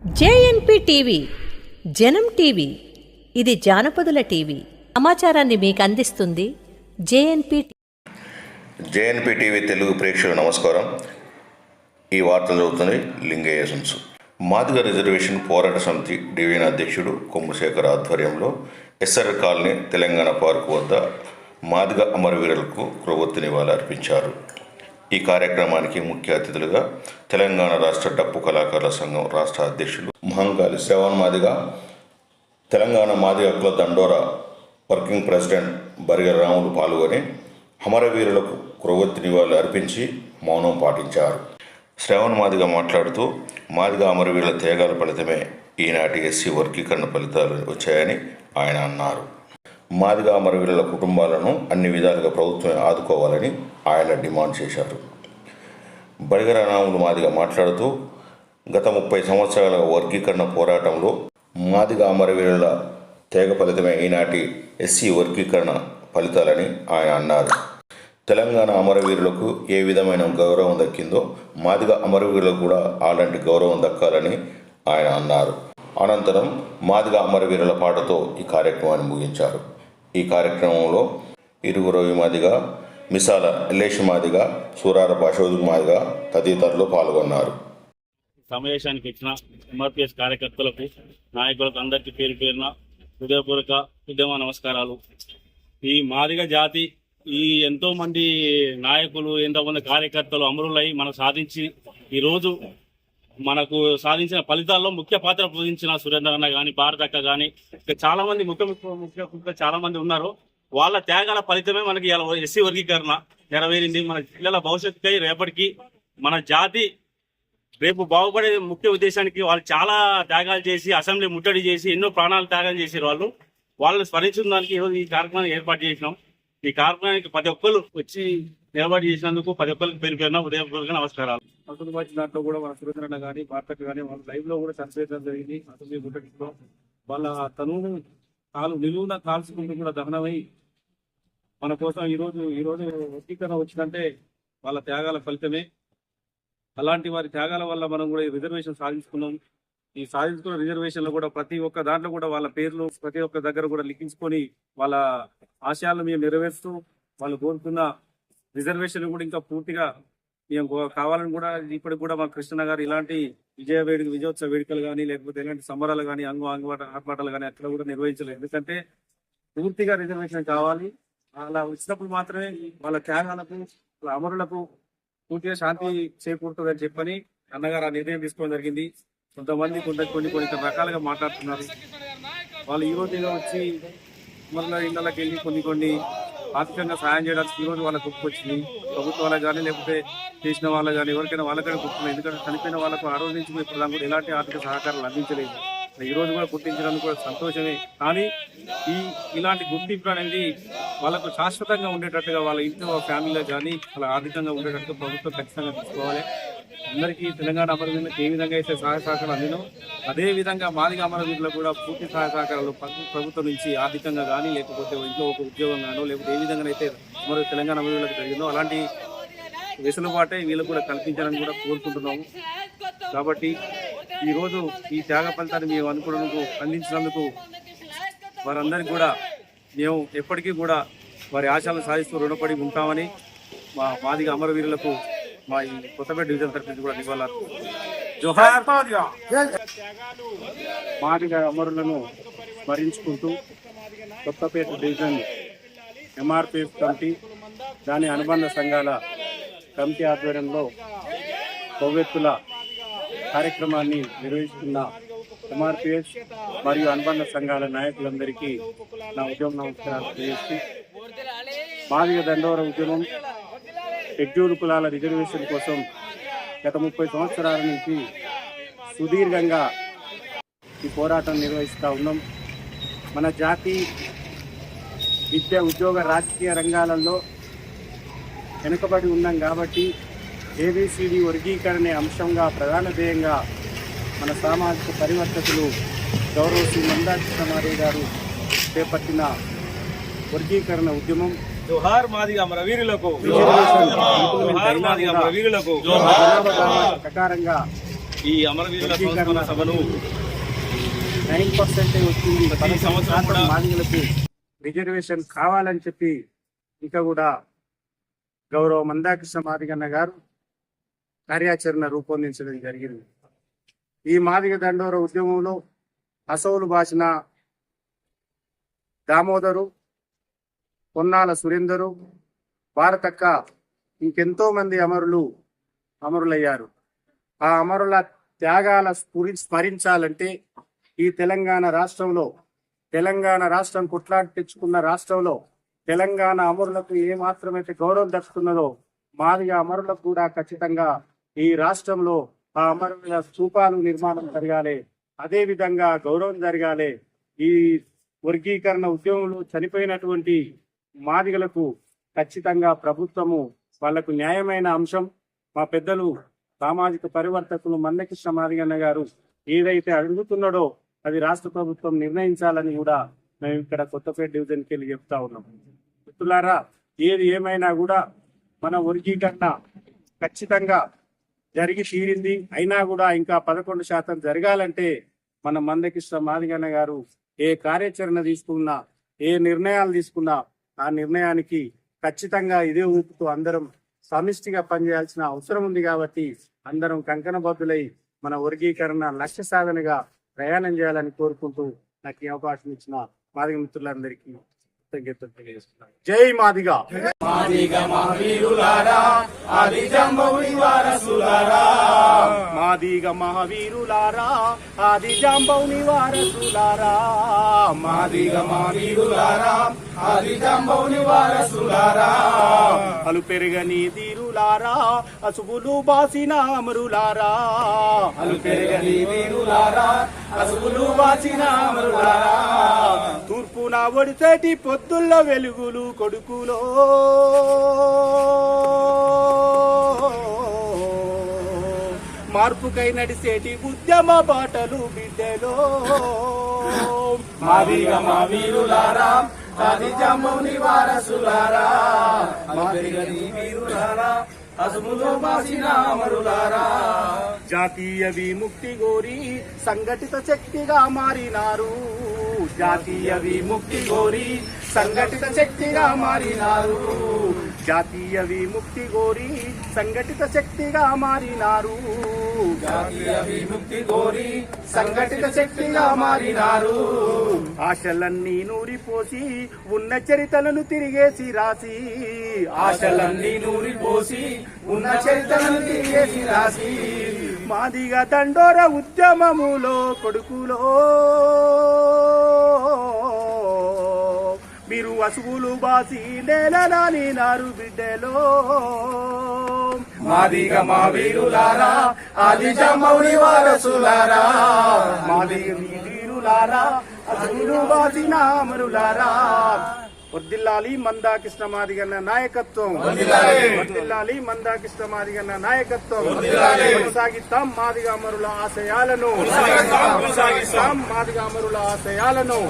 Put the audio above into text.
JNP TV జనం TV ఇది జానపదుల TV. సమాచారాన్ని మీకు అందిస్తుంది జేఎన్పి జేఎన్పి టీవీ తెలుగు ప్రేక్షకులు నమస్కారం. ఈ వార్తలు చదువుతుంది లింగయ్య సంసు మాదిగ రిజర్వేషన్ పోరాట సమితి డివిజన్ అధ్యక్షుడు కొమ్ముశేఖర్ ఆధ్వర్యంలో ఎస్ఆర్ కాలనీ తెలంగాణ పార్కు వద్ద మాదిగ అమరవీరులకు క్రొవ్వొత్తి నివాళులు అర్పించారు ఈ కార్యక్రమానికి ముఖ్య అతిథులుగా తెలంగాణ రాష్ట్ర డప్పు కళాకారుల సంఘం రాష్ట్ర అధ్యక్షులు మహంకాళి శ్రవణ్ మాదిగ తెలంగాణ మాదిగ హక్కుల దండోరా వర్కింగ్ ప్రెసిడెంట్ బరిగ రాములు పాల్గొని అమరవీరులకు క్రొవ్వొత్తి నివాళులు అర్పించి మౌనం పాటించారు. శ్రవణ్ మాదిగ మాట్లాడుతూ మాదిగ అమరవీరుల త్యాగాల ఫలితమే ఈనాటి ఎస్సీ వర్గీకరణ ఫలితాలు వచ్చాయని ఆయన అన్నారు. మాదిగా అమరవీరుల కుటుంబాలను అన్ని విధాలుగా ప్రభుత్వం ఆదుకోవాలని ఆయన డిమాండ్ చేశారు. బడిగర రాములు మాదిగా మాట్లాడుతూ గత ముప్పై సంవత్సరాల వర్గీకరణ పోరాటంలో మాదిగ అమరవీరుల తేగ ఫలితమే ఈనాటి ఎస్సీ వర్గీకరణ ఫలితాలని ఆయన అన్నారు. తెలంగాణ అమరవీరులకు ఏ విధమైన గౌరవం దక్కిందో మాదిగ అమరవీరులకు కూడా అలాంటి గౌరవం దక్కాలని ఆయన అన్నారు. అనంతరం మాదిగ అమరవీరుల పాటతో ఈ కార్యక్రమాన్ని ముగించారు. ఈ కార్యక్రమంలో ఇరుగురు మాదిగా మిసాల ఎల్లేష్ సూరార పాశోదు తదితరులు పాల్గొన్నారు. సమావేశానికి ఇచ్చిన ఎంఆర్పిఎస్ కార్యకర్తలకు నాయకులకు అందరికీ పేరు పేరున హృదయపూర్వక ఉద్యమ నమస్కారాలు. ఈ మాదిగ జాతి ఈ ఎంతో మంది నాయకులు ఎంతోమంది కార్యకర్తలు అమరులై మనం సాధించి ఈరోజు మనకు సాధించిన ఫలితాల్లో ముఖ్య పాత్ర పోషించిన సురేంద్ర అన్న కానీ భారత అక్క కానీ చాలా మంది ముఖ్య ముఖ్య ముఖ్య చాలా మంది ఉన్నారు. వాళ్ళ త్యాగాల ఫలితమే మనకి ఇలా ఎస్సీ వర్గీకరణ నెరవేరింది. మన పిల్లల భవిష్యత్తుకై రేపటికి మన జాతి రేపు బాగుపడే ముఖ్య ఉద్దేశానికి వాళ్ళు చాలా త్యాగాలు చేసి అసెంబ్లీ ముట్టడి చేసి ఎన్నో ప్రాణాలు త్యాగం చేసారు వాళ్ళు. వాళ్ళని స్మరించడానికి ఈరోజు ఈ కార్యక్రమాన్ని ఏర్పాటు చేసినాం. ఈ కార్యక్రమానికి ప్రతి ఒక్కరు వచ్చి ఏర్పాటు చేసినందుకు ప్రతి ఒక్కరికి పేరు పేరున ఉదయపూర్వక నమస్కారాలు. అసలు వచ్చిన దాంట్లో కూడా మన సురేంద్రన్న కానీ భారతకు కానీ వాళ్ళ లైవ్లో కూడా చనిపోయడం జరిగింది. అసెంబ్లీ ముట్టడిలో వాళ్ళ తనువును కాలు నిలువున కాల్చుకుంటూ కూడా దహనమై మన కోసం ఈ రోజు ఈ రోజు వచ్చిందంటే వాళ్ళ త్యాగాల ఫలితమే. అలాంటి వారి త్యాగాల వల్ల మనం కూడా ఈ రిజర్వేషన్ సాధించుకున్నాం. ఈ సాధించుకున్న రిజర్వేషన్లో కూడా ప్రతి ఒక్క దాంట్లో కూడా వాళ్ళ పేర్లు ప్రతి ఒక్క దగ్గర కూడా లిఖించుకొని వాళ్ళ ఆశయాలను మేము నెరవేరుస్తూ వాళ్ళు కోరుకున్న రిజర్వేషన్ కూడా ఇంకా పూర్తిగా మేము కావాలని కూడా ఇప్పటికి కూడా మా కృష్ణ గారు ఇలాంటి విజయ వేడుక విజయోత్సవ వేడుకలు కానీ లేకపోతే ఇలాంటి సంబరాలు కానీ అంగు అంగుబాట ఆర్పాటాలు కానీ అక్కడ కూడా నిర్వహించలేదు. ఎందుకంటే పూర్తిగా రిజర్వేషన్ కావాలి. అలా వచ్చినప్పుడు మాత్రమే వాళ్ళ త్యాగాలకు వాళ్ళ అమరులకు పూర్తిగా శాంతి చేకూరుతుందని చెప్పని అన్నగారు ఆ నిర్ణయం తీసుకోవడం జరిగింది. కొంతమంది కొంత కొన్ని కొన్ని రకాలుగా మాట్లాడుతున్నారు. వాళ్ళు ఈ రోజు వచ్చి మళ్ళీ ఇళ్ళకి వెళ్ళి కొన్ని కొన్ని ఆర్థికంగా సహాయం చేయడానికి ఈ రోజు వాళ్ళకి గుర్తుకొచ్చింది ప్రభుత్వాలకు కానీ లేకపోతే చేసిన వాళ్ళకి కానీ ఎవరికైనా వాళ్ళకైనా గుర్తున్నాయి ఎందుకంటే చనిపోయిన వాళ్ళకు ఆ రోజు నుంచి ఇప్పుడు దాని కూడా ఎలాంటి ఆర్థిక సహకారాలు అందించలేదు. ఈ రోజు కూడా గుర్తించడానికి కూడా సంతోషమే. కానీ ఈ ఇలాంటి గుర్తింపు అనేది వాళ్ళకు శాశ్వతంగా ఉండేటట్టుగా వాళ్ళ ఇంట్లో ఫ్యామిలీలో కానీ వాళ్ళ ఆర్థికంగా ఉండేటట్టు ప్రభుత్వం ఖచ్చితంగా తీసుకోవాలి. అందరికీ తెలంగాణ అమరవీరులకు ఏ విధంగా అయితే సహాయ సహకారాలు అందినో అదేవిధంగా మాదిగ అమరవీరులకు కూడా పూర్తి సహాయ సహకారాలు ప్రభుత్వం నుంచి ఆర్థికంగా కానీ లేకపోతే ఇంట్లో ఒక ఉద్యోగం గానో లేకపోతే ఏ విధంగా అయితే మరి తెలంగాణ అమరవీరులకు జరిగిందో అలాంటి వెసులుబాటే వీళ్ళకు కూడా కల్పించాలని కూడా కోరుకుంటున్నాము. కాబట్టి ఈరోజు ఈ త్యాగ ఫలితాన్ని మేము అనుకున్నందుకు అందించినందుకు వారందరికీ కూడా మేము ఎప్పటికీ కూడా వారి ఆశలను సాధిస్తూ రుణపడి ఉంటామని మా మాదిగ అమరవీరులకు మా ఈ కొత్తపేట డివిజన్ తరఫు నుంచి కూడా నివాళులు జోహార్. మాదిగ అమరులను స్మరించుకుంటూ కొత్తపేట డివిజన్ ఎంఆర్పిఎఫ్ కమిటీ దాని అనుబంధ సంఘాల కమిటీ ఆధ్వర్యంలో కొవ్వెత్తుల కార్యక్రమాన్ని నిర్వహిస్తున్న ఎంఆర్పిఎస్ మరియు అనుబంధ సంఘాల నాయకులందరికీ నా ఉద్యమ నమస్కారాలు తెలియజేస్తూ మాదిగ దండోర ఉద్యమం షెడ్యూల్ కులాల రిజర్వేషన్ కోసం గత ముప్పై సంవత్సరాల నుంచి సుదీర్ఘంగా ఈ పోరాటం నిర్వహిస్తూ ఉన్నాం. మన జాతి విద్య ఉద్యోగ రాజకీయ రంగాలలో వెనుకబడి ఉన్నాం కాబట్టి ఏబిసిడి వర్గీకరణ అంశంగా ప్రధాన ధ్యేయంగా మన సామాజిక పరివర్తకులు గౌరవ శ్రీ మందాకృష్ణమారి గారు చేపట్టిన వర్గీకరణ ఉద్యమం. జోహార్ మాదిగా మన వీరులకు. జోహార్ మాదిగా మన వీరులకు. ప్రకారంగా ఈ అమరవీరుల సంస్మరణ సభను నైన్ పర్సెంట్ వచ్చింది. ప్రతి సంవత్సరం కూడా మాదిగలకు రిజర్వేషన్ కావాలని చెప్పి ఇంకా కూడా గౌరవ మందాకృష్ణ మాదిగన్న గారు కార్యాచరణ రూపొందించడం జరిగింది. ఈ మాదిగ దండోర ఉద్యమంలో అసౌలు బాసిన దామోదరు పొన్నాల సురేందరు భారతక్క ఇంకెంతో మంది అమరులు అమరులయ్యారు. ఆ అమరుల త్యాగాల స్ఫురి స్మరించాలంటే ఈ తెలంగాణ రాష్ట్రంలో తెలంగాణ రాష్ట్రం కొట్లాడి తెచ్చుకున్న రాష్ట్రంలో తెలంగాణ అమరులకు ఏ మాత్రమైతే గౌరవం దక్కుతున్నదో మాదిగా అమరులకు కూడా ఖచ్చితంగా ఈ రాష్ట్రంలో ఆ అమరుల స్థూపాలు నిర్మాణం జరగాలి. అదే విధంగా గౌరవం జరగాలి. ఈ వర్గీకరణ ఉద్యమంలో చనిపోయినటువంటి మాదిగలకు ఖచ్చితంగా ప్రభుత్వము వాళ్ళకు న్యాయమైన అంశం. మా పెద్దలు సామాజిక పరివర్తకులు మందకృష్ణ మాదిగన్న గారు ఏదైతే అడుగుతున్నాడో అది రాష్ట్ర ప్రభుత్వం నిర్ణయించాలని కూడా మేము ఇక్కడ కొత్తపేట డివిజన్కి వెళ్ళి చెప్తా ఉన్నాం. మిత్రులారా ఏది ఏమైనా కూడా మన వర్గీకరణ ఖచ్చితంగా జరిగి తీరింది. అయినా కూడా ఇంకా పదకొండు శాతం జరగాలంటే మన మందకృష్ణ మాదిగన్న గారు ఏ కార్యాచరణ తీసుకున్నా ఏ నిర్ణయాలు తీసుకున్నా ఆ నిర్ణయానికి ఖచ్చితంగా ఇదే ఊపుతూ అందరం సమిష్టిగా పనిచేయాల్సిన అవసరం ఉంది కాబట్టి అందరం కంకణబద్దులై మన వర్గీకరణ లక్ష్య సాధనగా ప్రయాణం చేయాలని కోరుకుంటూ నాకు ఈ అవకాశం ఇచ్చిన మాదిగ మిత్రులందరికీ కృతజ్ఞతలు తెలియజేస్తున్నాను. జై మాదిగా. మాదిగ మహావీరులారా ఆది జాంబౌని వారసులారా మాదిగ మహావీరులారా ఆది జాంబౌని వారసులారా అలు పెరగని తీరులారా అసుగులు బాసిన అమరులారా అలు పెరగని తీరులారా అసుగులు బాసిన అమరులారా తూర్పున ఒడితేటి పొద్దుల్ల వెలుగులు కొడుకులో. మార్పుకై నడిసేటి ఉద్యమ బాటలు బిడ్డలో. మాదిగ మా వీరులారా వారసులారా వీరులారా అసుములో బాసిన అమరులారా. జాతీయ విముక్తి గోరి సంఘటిత శక్తిగా మారినారు. జాతీయ విముక్తి గోరి సంఘటిత శక్తిగా మారినారు. జాతీయ విముక్తి గోరి సంఘటిత శక్తిగా మారినారు. జాతీయ విముక్తి గోరి సంఘటిత శక్తిగా మారినారు. ఆశలన్నీ నూరిపోసి ఉన్న చరితలను తిరిగేసి రాసి ఆశలన్నీ నూరిపోసి ఉన్న చరితలను తిరిగేసి రాసి మాదిగా దండోర ఉద్యమములో కొడుకులో మీరు అసువులు బాసి నేలనాని నారు బిడ్డలో. మాదిగ మా వీరులారా ఆది జమౌని వారసులారా. మాదిగ మీ వీరులారా అసువులు బాసిన అమరులారా. వర్దిల్లాలి మందాకృష్ణ మాదిగన్న నాయకత్వం. వర్దిల్లాలి మందాకృష్ణ మాదిగన్న నాయకత్వం. కొనసాగిస్తాం మాదిగ అమరుల ఆశయాలను. కొనసాగిస్తాం మాదిగ అమరుల ఆశయాలను.